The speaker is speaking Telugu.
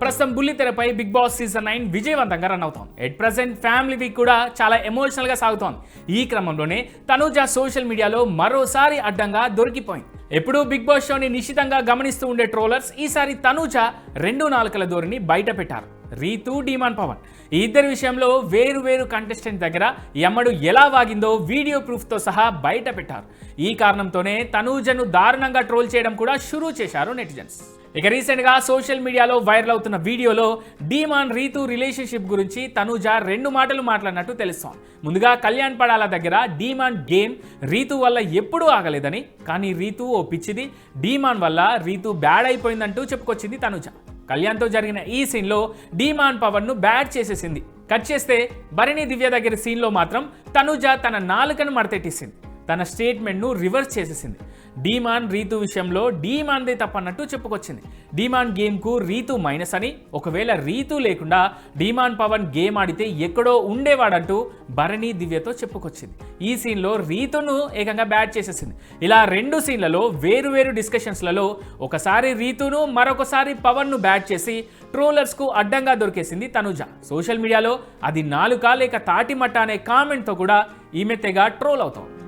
ప్రస్తుతం బుల్లి తెరపై బిగ్ బాస్ సీజన్ నైన్ విజయవంతంగా రన్ అవుతోంది. ఎట్ ప్రజెంట్ ఫ్యామిలీ వీక్ కూడా చాలా ఎమోషనల్గా సాగుతోంది. ఈ క్రమంలోనే తనూజ సోషల్ మీడియాలో మరోసారి అడ్డంగా దొరికిపోయింది. ఎప్పుడూ బిగ్ బాస్ షోని నిశ్చితంగా గమనిస్తూ ఉండే ట్రోలర్స్ ఈసారి తనూజ రెండు నాలుకల ధోరణి బయట పెట్టారు రీతు డీమాన్ పవన్. ఈ ఇద్దరి విషయంలో వేరు వేరు కంటెస్టెంట్ దగ్గర ఎమ్మడు ఎలా వాగిందో వీడియో ప్రూఫ్తో సహా బయట పెట్టారు. ఈ కారణంతోనే తనూజను దారుణంగా ట్రోల్ చేయడం కూడా షురూ చేశారు నెటిజన్స్. ఇక రీసెంట్గా సోషల్ మీడియాలో వైరల్ అవుతున్న వీడియోలో డీమాన్ రీతు రిలేషన్షిప్ గురించి తనూజ రెండు మాటలు మాట్లాడినట్టు తెలుస్తోంది. ముందుగా కళ్యాణ్ పడాల దగ్గర డీమాన్ గేమ్ రీతు వల్ల ఎప్పుడూ ఆగలేదని కానీ రీతు ఓ పిచ్చిది డీమాన్ వల్ల రీతు బ్యాడ్ అయిపోయిందంటూ చెప్పుకొచ్చింది తనుజ. కళ్యాణ్తో జరిగిన ఈ సీన్లో డీమాన్ పవన్ను బ్యాడ్ చేసేసింది. కట్ చేస్తే భరణి దివ్య దగ్గర సీన్లో మాత్రం తనుజ తన నాలుకను మడతెట్టేసింది. తన స్టేట్మెంట్ను రివర్స్ చేసేసింది. డీమాన్ రీతు విషయంలో డీమాన్దే తప్పన్నట్టు చెప్పుకొచ్చింది. డీమాన్ గేమ్కు రీతు మైనస్ అని ఒకవేళ రీతు లేకుండా డీమాన్ పవన్ గేమ్ ఆడితే ఎక్కడో ఉండేవాడంటూ భరణి దివ్యతో చెప్పుకొచ్చింది. ఈ సీన్లో రీతును ఏకంగా బ్యాట్ చేసేసింది. ఇలా రెండు సీన్లలో వేరు వేరు డిస్కషన్స్లలో ఒకసారి రీతును మరొకసారి పవన్ను బ్యాట్ చేసి ట్రోలర్స్కు అడ్డంగా దొరికేసింది తనుజ. సోషల్ మీడియాలో అది నాలుక లేక తాటిమట్ట అనే కామెంట్తో కూడా ఈమె తెగ ట్రోల్ అవుతోంది.